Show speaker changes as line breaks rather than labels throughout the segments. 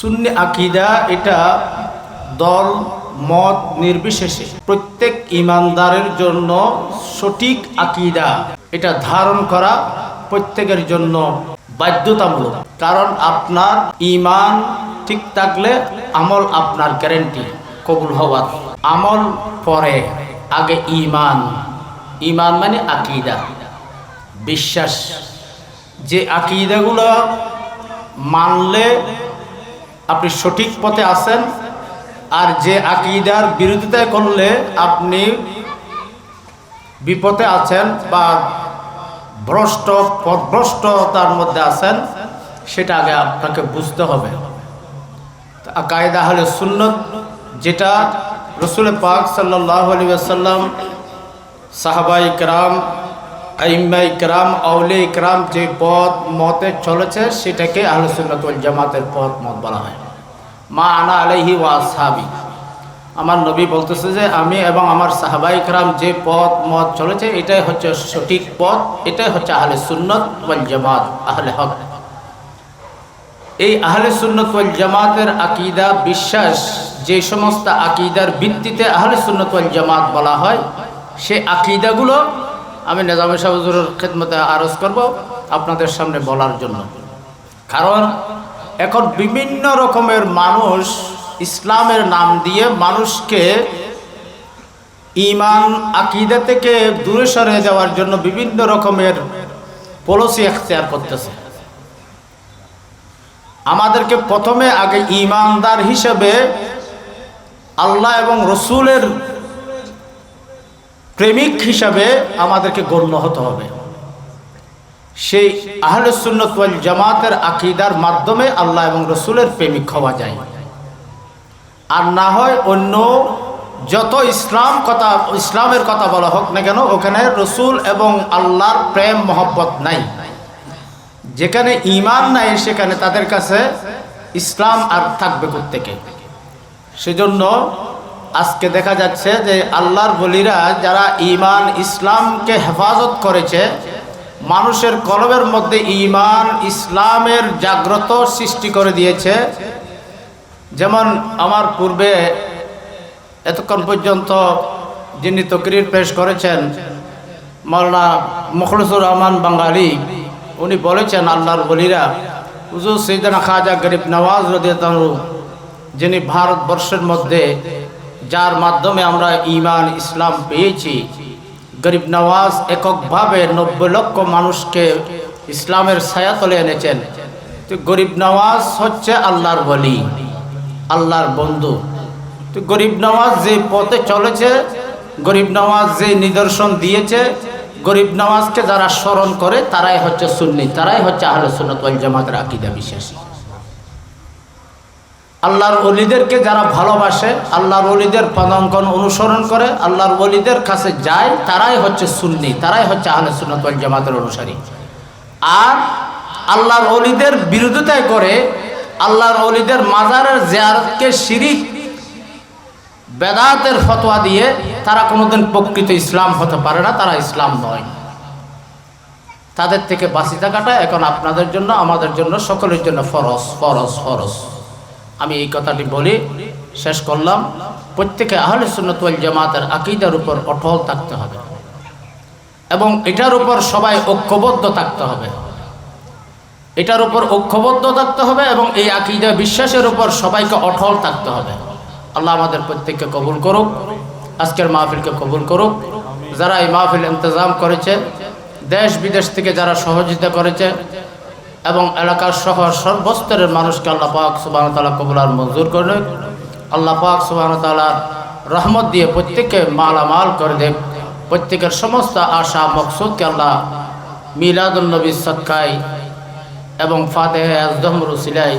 সুন্নি আকিদা এটা দল, মত নির্বিশেষে প্রত্যেক ইমানদারের জন্য সঠিক আকিদা। এটা ধারণ করা প্রত্যেকের জন্য বাধ্যতামূলক। কারণ আপনার ইমান ঠিক থাকলে আমল আপনার গ্যারেন্টি কবুল হওয়ার। আমল পরে, আগে ইমান। ইমান মানে আকিদা। বিশ্বাস। যে আকিদাগুলো মানলে আপনি সঠিক পথে আছেন, আর যে আকিদার বিরোধিতা করলে আপনি বিপদে আছেন বা ভ্রষ্ট পথভ্রষ্টতার মধ্যে আছেন, সেটা আগে আপনাকে বুঝতে হবে। কায়দা হলে সুন্নত, যেটা রসুল পাক সাল্লাহ আলী আসাল্লাম সাহাবাই ইকরাম আইম্মা ইকরাম আউলে ইকরাম যে পথ, মতে চলেছে, সেটাকে আহলে সুন্নত জামাতের পথ মত বলা হয়। মা আনা আলাইহি ওয়া সাহাবি আমার নবী বলতেছে যে, আমি এবং আমার সাহাবাই ইকরাম যে পথ, মত চলেছে, এটাই হচ্ছে সঠিক পথ, এটাই হচ্ছে আহলে সুন্নত ওয়াল জামাত, আহলে হক। এই আহলে সুন্নত ওয়াল জামাতের আকিদা বিশ্বাস, যে সমস্ত আকিদার ভিত্তিতে আহলে সুন্নত ওয়াল জামাত বলা হয়, সে আকিদাগুলো আমি নেজামে সাহুজুরের খেদমতে আরজ করব আপনাদের সামনে বলার জন্য। কারণ এখন বিভিন্ন রকমের মানুষ ইসলামের নাম দিয়ে মানুষকে ইমান, আকিদা থেকে দূরে সরে যাওয়ার জন্য বিভিন্ন রকমের পলিসি এখতিয়ার করতেছে। আমাদেরকে প্রথমে আগে ইমানদার হিসেবে আল্লাহ এবং রসুলের প্রেমিক হিসাবে আমাদেরকে গণ্য হতে হবে। সেই আহলে সুন্নত ওয়াল জামাতের আকিদার মাধ্যমে আল্লাহ এবং রসুলের প্রেমিক হওয়া যায়। আর না হয় অন্য যত ইসলাম কথা, ইসলামের কথা বলা হোক না কেন, ওখানে রসুল এবং আল্লাহর প্রেম, মহব্বত নাই। যেখানে ইমান নাই, সেখানে তাদের কাছে ইসলাম আর থাকবে প্রত্যেকে সেজন্য আজকে দেখা যাচ্ছে যে আল্লাহর বলিরা যারা ইমান ইসলামকে হেফাজত করেছে মানুষের কলবের মধ্যে ইমান ইসলামের জাগ্রত সৃষ্টি করে দিয়েছে। যেমন আমার পূর্বে এতক্ষণ পর্যন্ত যিনি তকরির পেশ করেছেন, মাওলানা মুখলসুর রহমান বাঙালি, উনি বলেছেন, আল্লাহর বলিরা হুজুর সৈদানা খাজা গরিব নওয়াজ রদিয়াতু যিনি ভারতবর্ষের মধ্যে, যার মাধ্যমে আমরা ইমান ইসলাম পেয়েছি গরিব নওয়াজ এককভাবে নব্বই লক্ষ মানুষকে ইসলামের ছায়া ছায়াতলে এনেছেন। তো গরিব নওয়াজ হচ্ছে আল্লাহর বলি আল্লাহর বন্ধু। তো গরিব নওয়াজ যে পথে চলেছে, গরিব নওয়াজ যে নিদর্শন দিয়েছে, গরিব নওয়াজকে যারা স্মরণ করে তারাই হচ্ছে সুন্নি, তারাই হচ্ছে আহলে সুন্নত জামাতের আকিদা বিশ্বাসী। আল্লাহর অলিদেরকে যারা ভালোবাসে, আল্লাহর অলিদের পদাঙ্কন অনুসরণ করে, আল্লাহর অলিদের কাছে যায়, তারাই হচ্ছে সুন্নি, তারাই হচ্ছে আহলে সুন্নত ওয়াল জামাতের অনুসারী। আর আল্লাহর অলিদের বিরোধিতায় করে, আল্লাহর অলিদের মাজারের জিয়ারতকে শিরিক, বেদাতের ফতোয়া দিয়ে তারা কোনোদিন প্রকৃত ইসলাম হতে পারে না, তারা ইসলাম নয়। তাদের থেকে বাঁচি থাকাটা এখন আপনাদের জন্য, আমাদের জন্য, সকলের জন্য ফরজ ফরজ ফরজ। আমি এই কথাটি বলি শেষ করলাম। প্রত্যেকে আহলে সুন্নতুল জামাতের আকিদার উপর অটল থাকতে হবে এবং এটার উপর সবাই ঐক্যবদ্ধ থাকতে হবে। এটার উপর ঐক্যবদ্ধ থাকতে হবে এবং এই আকিদা বিশ্বাসের উপর সবাইকে অটল থাকতে হবে। আল্লাহ আমাদের প্রত্যেককে কবুল করুক, আজকের মাহফিলকে কবুল করুক। যারা এই মাহফিল ইন্তজাম করেছে, দেশ বিদেশ থেকে যারা সহযোগিতা করেছে এবং এলাকার সহ সর্বস্তরের মানুষকে আল্লাহ পাক সুবাহ তালা কবুল আর মঞ্জুর করে আল্লাহ পাক সুবাহ তালা রহমত দিয়ে প্রত্যেককে মালামাল করে দেব প্রত্যেকের সমস্ত আশা, মকসুদকে আল্লাহ মিলাদুল নবী সৎকাই এবং ফাতেহ আজদমর উসিলাই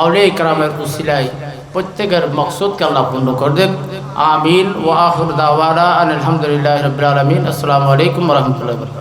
আউলে ইকরামের উসিলাই প্রত্যেকের মকসুদকে আল্লাহ পূর্ণ করে দেব আমিন। ওয়াহুর দাওয়ারা আলহামদুলিল্লাহ রবিল আসসালামু আলাইকুম রহমতুল্লাহ